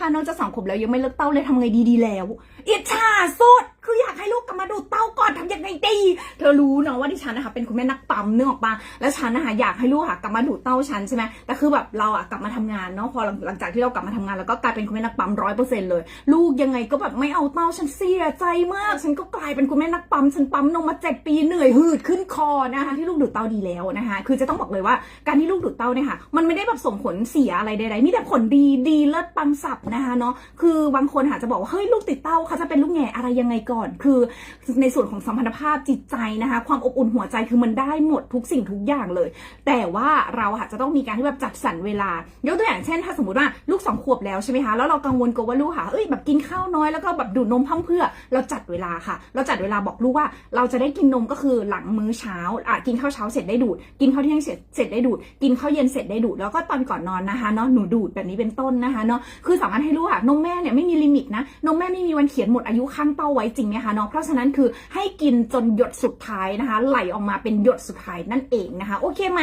ค่ะน้องจะสองขวบแล้วยังไม่เลิกเต้าเลยทำไงดีดีแล้ว อิจฉาสุด คืออยาก เธอรู้เนาะว่าดิฉันนะคะเป็นคุณแม่นักปั๊มนึกออกปะแล้วฉันนะคะอยากให้ลูกค่ะกลับมาดูเต้าฉันใช่ไหมแต่คือแบบเราอะกลับมาทำงานเนาะพอหลังจากที่เรากลับมาทำงานแล้วก็กลายเป็นคุณแม่นักปั๊มร้อยเปอร์เซ็นต์เลย ลูกยังไงก็แบบไม่เอาเต้าฉันเสียใจมาก ฉันก็กลายเป็นคุณแม่นักปั๊มฉันปั๊มนมมาเจ็ดปีเหนื่อยหืดขึ้นคอนะคะที่ลูกดูดเต้าดีแล้วนะคะ คือจะต้องบอกเลยว่าการที่ลูกดูดเต้าเนี่ยค่ะมันไม่ได้แบบส่งผลเสียอะไรใดๆมีแต่ผลดีดีเลิศปังสับนะคะเนาะคือบางคนอาจจะบอกว่าเฮ้ยลูกติดเต้าเขาจะเป็นลูกแง่อะไรยังไงก่อน คือในส่วนของสัมพันธภาพจิตใจนะคะ ความอบอุ่นหัวใจคือมันได้หมดทุกสิ่งทุกอย่างเลย แต่ว่าเราอาจจะต้องมีการที่แบบจัดสรรเวลายกตัวอย่างเช่น ถ้าสมมติว่าลูกสองขวบแล้วใช่ไหมคะแล้วเรากังวลกลัวว่าลูกค่ะเอ้ยแบบกินข้าวน้อยแล้วก็แบบดูดนมพร่ำเพื่อ เราจัดเวลาค่ะ เราจัดเวลาบอกลูกว่า เราจะได้กินนมก็คือหลังมื้อเช้าอะกินข้าวเช้าเสร็จได้ดูด กินข้าวเที่ยงเสร็จเสร็จได้ดูด กินข้าวเย็นเสร็จได้ดูด แล้วก็ตอนก่อนนอนนะคะเนาะหนูดูดแบบนี้เป็นต้นนะคะเนาะคือสามารถให้ลูกค่ะนมแม่เนี่ยไม่มีลิมิตนะนมแม่ไม่มีวันเขียนหมดอายุข้างเต้าไว้จริงไหมคะเนาะเพราะฉะนั้นคือให้กินจนหยดสุดท้ายนะคะ ไหลออกมาเป็นหยดสุดท้ายนั่นเองนะคะ โอเคไหม